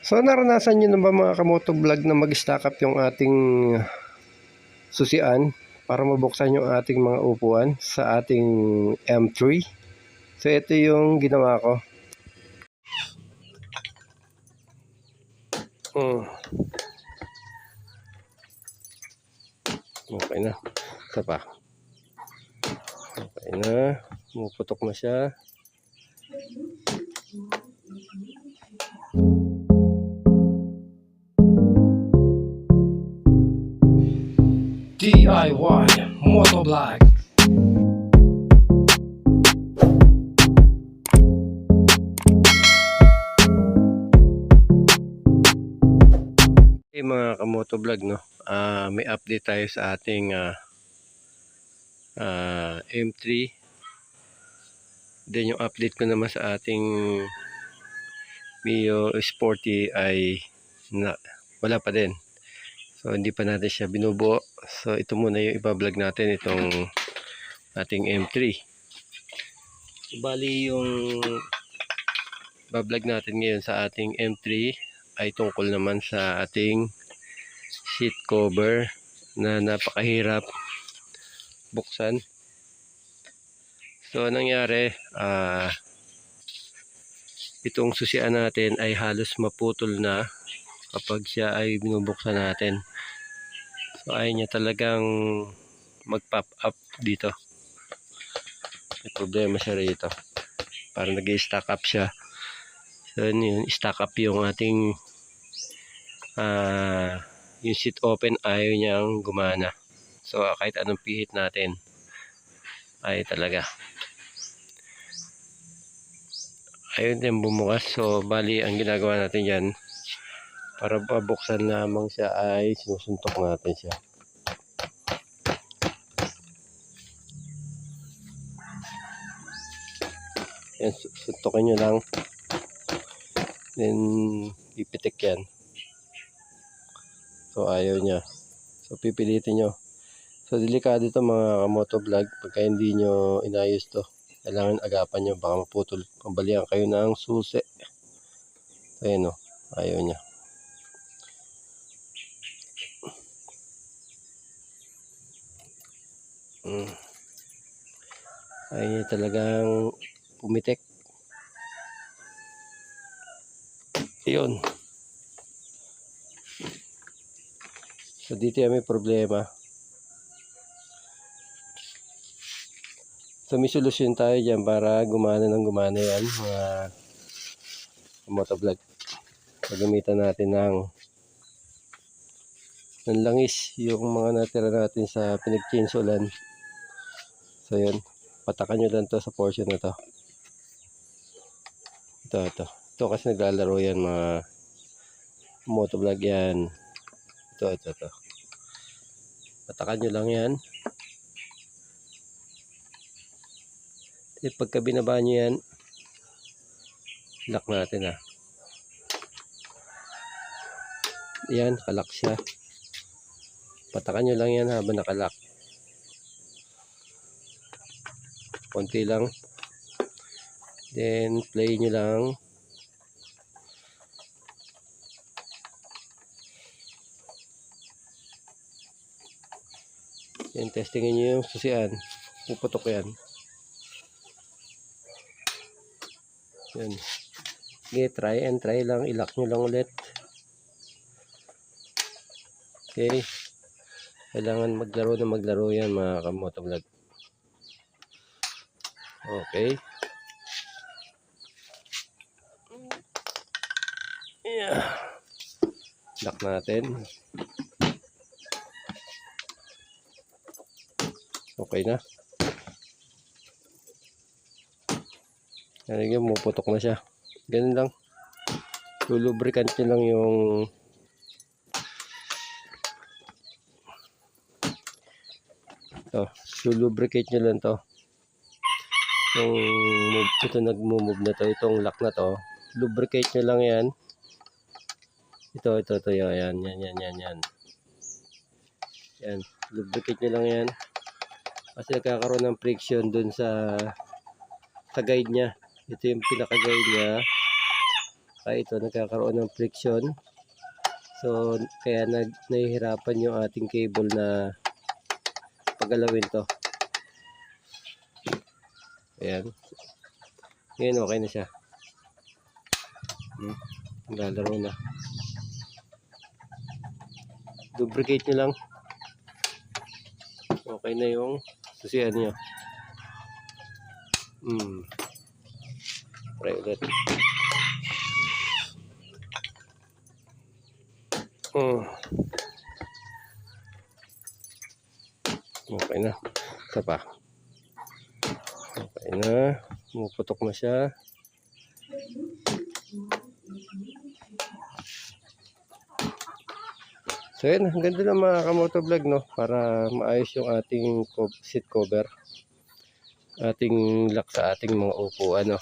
So naranasan nyo na ba mga kamoto vlog na mag-stack up yung ating susian para mabuksan yung ating mga upuan sa ating M3? So ito yung ginawa ko. Mm. Okay na. Isa pa. Okay na. Pumuputok na siya. DIY Motovlog Hey mga kamoto vlog no. Ah, may update tayo sa ating ah, ah, M3. Then yung update ko naman sa ating Mio Sporty ay na, wala pa din. So hindi pa natin siya binubuo. So ito muna yung iba-vlog natin itong ating M3. Bali yung bablog natin ngayon sa ating M3 ay tungkol naman sa ating seat cover na napakahirap buksan. So, nangyari, ah itong susian natin ay halos maputol na kapag siya ay binubuksan natin. So, ayaw niya talagang mag-pop up dito. May problema siya rito. Parang nag-stack up siya. So, yun stack up yung ating ah yung seat open ayaw niyang gumana. So kahit anong pihit natin ay talaga ayun din bumukas. So bali ang ginagawa natin yan para pabuksan lamang siya ay sinusuntok natin siya. Yan, su- suntokin nyo lang. Then, ipitik yan. So, ayaw niya. So, pipilitin nyo. So, delikado ito mga kamotovlog. Pagka hindi nyo inayos to, kailangan agapan nyo. Baka maputol. Pambalian kayo ng susi. So, ayan o. Ayaw niya. Mm. Niya talagang pumitik. Yun. So dito may problema. So may solusyon tayo dyan para gumana ng gumana yan mga motovlog. Pagamitan natin ng ng langis yung mga natira natin sa pinag-chinsulan. So yun, patakan nyo lang to sa portion na to. Ito, ito. Ito kasi naglalaro yan mga motovlog yan. Ito, ito, ito. Patakan nyo lang yan. At pagka binaba nyo yan, lock natin ah. Yan, kalak siya. Patakan nyo lang yan habang nakalak. Konti lang. Then, play nyo lang. Yan, testingin nyo yung susian. Puputok yan. Yan. Okay, try and try lang. Ilock nyo lang ulit. Okay. Kailangan maglaro na maglaro yan mga kamotovlog. Okay. Yeah. Lock natin. Okay na. Yan yung puputok na siya. Ganun lang. Lulubricant nyo lang yung to. Lulubricate nyo lang to. Yung move, ito nagmo-move na to. Itong lock na to. Lubricate nyo lang yan. Ito, ito, ito. Yan, yan, yan, yan, yan. Yan. Lubricate nyo lang yan. Kasi nagkakaroon ng friction dun sa sa guide niya. Ito yung pinaka-guide niya. Kaya ito nagkakaroon ng friction. So, kaya nag, nahihirapan yung ating cable na pagalawin to. Ayan. Ngayon okay na siya. Hmm. Lalaro na. Lubricate nyo lang. Okay na yung susian nyo. Hmm. Try ulit. Hmm. Okay na. Isa pa. Okay na. Pumuputok na siya. So yun, ang ganda ng mga kamotovlog no para maayos yung ating seat cover. Ating lock sa ating mga upuan no.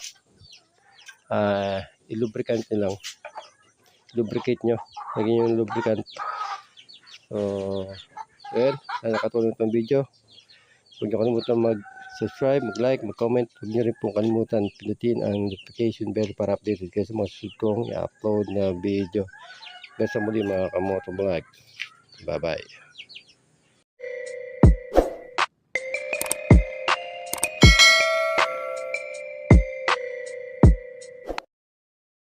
Ah, ilubricant nyo lang. Lubricate nyo. Lagyan yung lubricant. So, yun. Sana nakatulong itong video. Huwag nyo kalimutan mag-subscribe, mag-like, mag-comment. Huwag nyo rin pong kalimutan pinutin ang notification bell para updated kayo sa mga susunod kong i-upload na video. Hanggang sa muli mga kamoto vlog. Bye-bye.